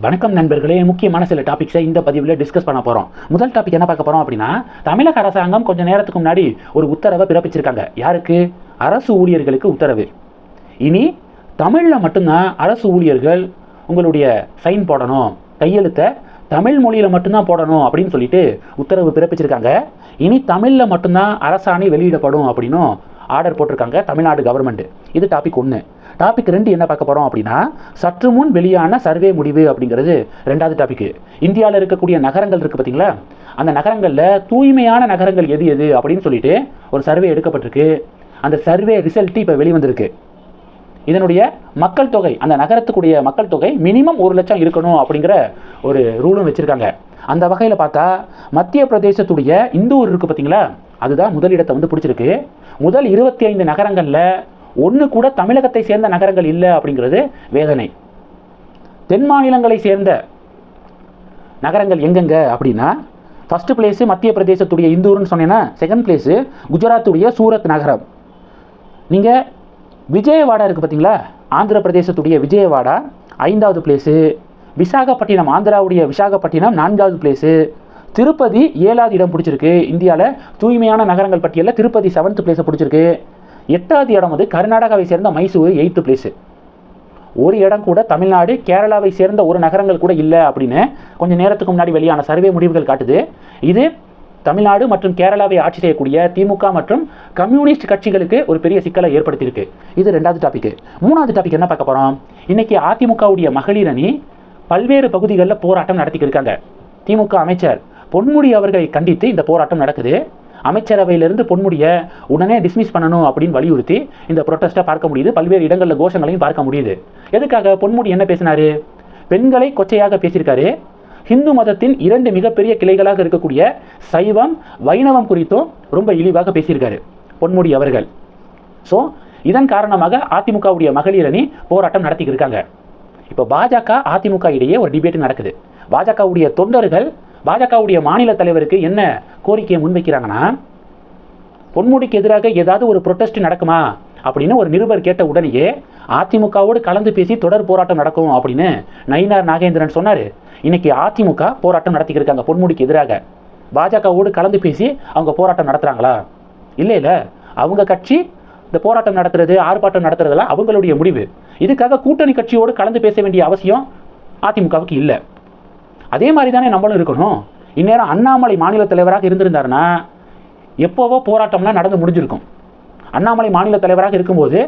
வணக்கம் நண்பர்களே. முக்கியமான சில டாபிக்ஸை இந்த பதிவில் டிஸ்கஸ் பண்ண போகிறோம் முதல் டாபிக் என்ன பார்க்க போகிறோம் அப்படின்னா தமிழக அரசாங்கம் கொஞ்சம் நேரத்துக்கு முன்னாடி ஒரு உத்தரவை பிறப்பிச்சிருக்காங்க. யாருக்கு? அரசு ஊழியர்களுக்கு உத்தரவு. இனி தமிழில் மட்டும்தான் அரசு ஊழியர்கள் உங்களுடைய சைன் போடணும். கையெழுத்தை தமிழ் மொழியில் மட்டும்தான் போடணும் அப்படின்னு சொல்லிட்டு உத்தரவு பிறப்பிச்சிருக்காங்க. இனி தமிழில் மட்டும்தான் அரசாணை வெளியிடப்படும் அப்படின்னும் ஆர்டர் போட்டிருக்காங்க தமிழ்நாடு கவர்மெண்ட் இது டாபிக் ஒன்று டாபிக் ரெண்டு என்ன பார்க்க போகிறோம் அப்படின்னா சற்று முன் வெளியான சர்வே முடிவு அப்படிங்கிறது ரெண்டாவது டாபிக் இந்தியாவில் இருக்கக்கூடிய நகரங்கள் இருக்குது பார்த்தீங்களா? அந்த நகரங்களில் தூய்மையான நகரங்கள் எது எது அப்படின்னு சொல்லிட்டு ஒரு சர்வே எடுக்கப்பட்டிருக்கு. அந்த சர்வே ரிசல்ட்டு இப்போ வெளிவந்திருக்கு. இதனுடைய மக்கள் தொகை அந்த நகரத்துக்குடைய மக்கள் தொகை மினிமம் ஒரு லட்சம் இருக்கணும் அப்படிங்கிற ஒரு ரூலும் வச்சுருக்காங்க. அந்த வகையில் பார்த்தா மத்திய பிரதேசத்துடைய இந்தூர் இருக்குது பார்த்தீங்களா? அதுதான் முதலிடத்தை வந்து பிடிச்சிருக்கு. முதல் இருபத்தி ஐந்து நகரங்களில் ஒன்று கூட தமிழகத்தை சேர்ந்த நகரங்கள் இல்லை அப்படிங்கிறது வேதனை. தென் மாநிலங்களை சேர்ந்த நகரங்கள் எங்கெங்க அப்படின்னா ஃபஸ்ட்டு பிளேஸு மத்திய பிரதேசத்துடைய இந்தூர்னு சொன்னேன்னா செகண்ட் பிளேஸு குஜராத்துடைய சூரத் நகரம். நீங்கள் விஜயவாடா இருக்குது பார்த்தீங்களா ஆந்திர பிரதேசத்துடைய விஜயவாடா ஐந்தாவது பிளேஸு விசாகப்பட்டினம் ஆந்திராவுடைய விசாகப்பட்டினம் நான்காவது பிளேஸு திருப்பதி ஏழாவது இடம் பிடிச்சிருக்கு. இந்தியாவில் தூய்மையான நகரங்கள் பட்டியலில் திருப்பதி செவன்த் பிளேஸை பிடிச்சிருக்கு. எட்டாவது இடம் வந்து கர்நாடகாவை சேர்ந்த மைசூர் எயித்து பிளேஸு ஒரு இடம் கூட தமிழ்நாடு கேரளாவை சேர்ந்த ஒரு நகரங்கள் கூட இல்லை அப்படின்னு கொஞ்சம் நேரத்துக்கு முன்னாடி வெளியான சர்வே முடிவுகள் காட்டுது. இது தமிழ்நாடு மற்றும் கேரளாவை ஆட்சி செய்யக்கூடிய திமுக மற்றும் கம்யூனிஸ்ட் கட்சிகளுக்கு ஒரு பெரிய சிக்கலை ஏற்படுத்தியிருக்கு. இது ரெண்டாவது டாபிக் மூணாவது டாபிக் என்ன பார்க்க போகிறோம் இன்னைக்கு அதிமுகவுடைய மகளிர் அணி பல்வேறு பகுதிகளில் போராட்டம் நடத்திக்கிருக்காங்க திமுக அமைச்சர் பொன்முடி அவர்களை கண்டித்து இந்த போராட்டம் நடக்குது. அமைச்சரவையிலிருந்து பொன்முடியை உடனே டிஸ்மிஸ் பண்ணணும் அப்படின்னு வலியுறுத்தி இந்த ப்ரொட்டஸ்ட்டை பார்க்க முடியுது. பல்வேறு இடங்களில் கோஷங்களையும் பார்க்க முடியுது. எதுக்காக பொன்முடி என்ன பேசினாரு? பெண்களை கொச்சையாக பேசியிருக்காரு. ஹிந்து மதத்தின் இரண்டு மிகப்பெரிய கிளைகளாக இருக்கக்கூடிய சைவம் வைணவம் குறித்தும் ரொம்ப இழிவாக பேசியிருக்காரு பொன்முடி அவர்கள். ஸோ இதன் காரணமாக அதிமுகவுடைய மகளிர் அணி போராட்டம் நடத்திக்கிட்டு இருக்காங்க. இப்போ பாஜக அதிமுக இடையே ஒரு டிபேட் நடக்குது. பாஜகவுடைய தொண்டர்கள் பாஜகவுடைய மாநில தலைவருக்கு என்ன கோரிக்கையை முன்வைக்கிறாங்கன்னா பொன்முடிக்கு எதிராக ஏதாவது ஒரு ப்ரொட்டஸ்ட் நடக்குமா அப்படின்னு ஒரு நிருபர் கேட்ட உடனேயே அதிமுகவோடு கலந்து பேசி தொடர் போராட்டம் நடக்கும் அப்படின்னு நயினார் நாகேந்திரன் சொன்னார். இன்னைக்கு அதிமுக போராட்டம் நடத்திக்கிட்டு இருக்காங்க பொன்முடிக்கு எதிராக. பாஜகவோடு கலந்து பேசி அவங்க போராட்டம் நடத்துகிறாங்களா இல்லை இல்லை. அவங்க கட்சி இந்த போராட்டம் நடத்துறது ஆர்ப்பாட்டம் நடத்துறதெல்லாம் அவங்களுடைய முடிவு. இதுக்காக கூட்டணி கட்சியோடு கலந்து பேச வேண்டிய அவசியம் அதிமுகவுக்கு இல்லை. அதே மாதிரி தானே நம்மளும் இருக்கணும். இந்நேரம் அண்ணாமலை மாநில தலைவராக இருந்திருந்தாருன்னா எப்போவோ போராட்டம்லாம் நடந்து முடிஞ்சிருக்கும். அண்ணாமலை மாநில தலைவராக இருக்கும்போது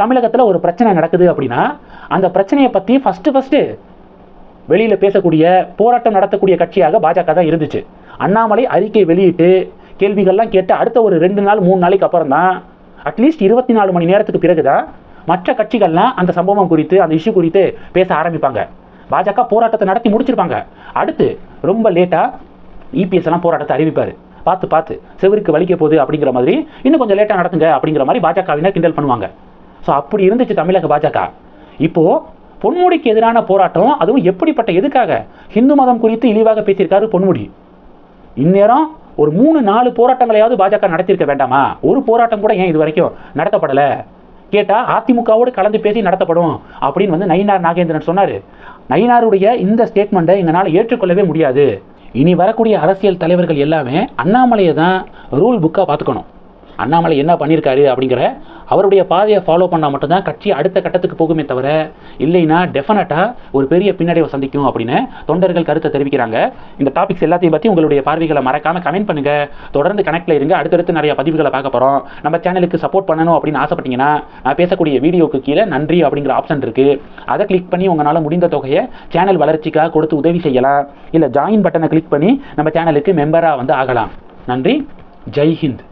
தமிழகத்தில் ஒரு பிரச்சனை நடக்குது அப்படின்னா அந்த பிரச்சனையை பற்றி ஃபஸ்ட்டு ஃபஸ்ட்டு வெளியில் பேசக்கூடிய போராட்டம் நடத்தக்கூடிய கட்சியாக பாஜக தான் இருந்துச்சு. அண்ணாமலை அறிக்கை வெளியிட்டு கேள்விகள்லாம் கேட்டு அடுத்த ஒரு ரெண்டு நாள் மூணு நாளைக்கு அப்புறம் தான் அட்லீஸ்ட் இருபத்தி நாலு மணி நேரத்துக்கு பிறகு தான் மற்ற கட்சிகள்லாம் அந்த சம்பவம் குறித்து அந்த இஷ்யூ குறித்து பேச ஆரம்பிப்பாங்க. பாஜக போராட்டத்தை நடத்தி முடிச்சிருப்பாங்க. அடுத்து ரொம்ப லேட்டாக இபிஎஸ் எல்லாம் போராட்டத்தை அறிவிப்பார். பார்த்து பார்த்து செவருக்கு வலிக்க போகுது அப்படிங்கிற மாதிரி இன்னும் கொஞ்சம் லேட்டாக நடத்துங்க அப்படிங்கிற மாதிரி பாஜகவினர் கிண்டல் பண்ணுவாங்க. ஸோ அப்படி இருந்துச்சு தமிழக பாஜக. இப்போது பொன்முடிக்கு எதிரான போராட்டம் அதுவும் எப்படிப்பட்ட எதுக்காக? ஹிந்து மதம் குறித்து இழிவாக பேசியிருக்காரு பொன்முடி. இந்நேரம் ஒரு மூணு நாலு போராட்டங்களையாவது பாஜக நடத்தியிருக்க வேண்டாமா? ஒரு போராட்டம் கூட ஏன் இது வரைக்கும் நடத்தப்படலை? கேட்டால் அதிமுகவோடு கலந்து பேசி நடத்தப்படும் அப்படின்னு வந்து நயினார் நாகேந்திரன் சொன்னார். நயினாருடைய இந்த ஸ்டேட்மெண்ட்டை எங்களால் ஏற்றுக்கொள்ளவே முடியாது. இனி வரக்கூடிய அரசியல் தலைவர்கள் எல்லாமே அண்ணாமலையை தான் ரூல் புக்காக பார்த்துக்கணும். அண்ணாமலை என்ன பண்ணியிருக்காரு அப்படிங்கிற அவருடைய பாதையை ஃபாலோ பண்ணால் மட்டும்தான் கட்சி அடுத்த கட்டத்துக்கு போகுமே தவிர இல்லைன்னா டெஃபினட்டாக ஒரு பெரிய பின்னடைவை சந்திக்கும் அப்படின்னு தொண்டர்கள் கருத்தை தெரிவிக்கிறாங்க. இந்த டாபிக்ஸ் எல்லாத்தையும் பற்றி உங்களுடைய பார்வைகளை மறக்காமல் கமெண்ட் பண்ணுங்கள் தொடர்ந்து கனெக்டில் இருங்க. அடுத்தடுத்து நிறைய பதிவுகளை பார்க்க போகிறோம் நம்ம சேனலுக்கு சப்போர்ட் பண்ணணும் அப்படின்னு ஆசைப்பட்டீங்கன்னா நான் பேசக்கூடிய வீடியோக்கு கீழே நன்றி அப்படிங்கிற ஆப்ஷன் இருக்குது அதை கிளிக் பண்ணி உங்களால் முடிந்த தொகையை சேனல் வளர்ச்சிக்காக கொடுத்து உதவி செய்யலாம். இல்லை ஜாயின் பட்டனை கிளிக் பண்ணி நம்ம சேனலுக்கு மெம்பராக வந்து ஆகலாம். நன்றி. ஜெய் ஹிந்த்.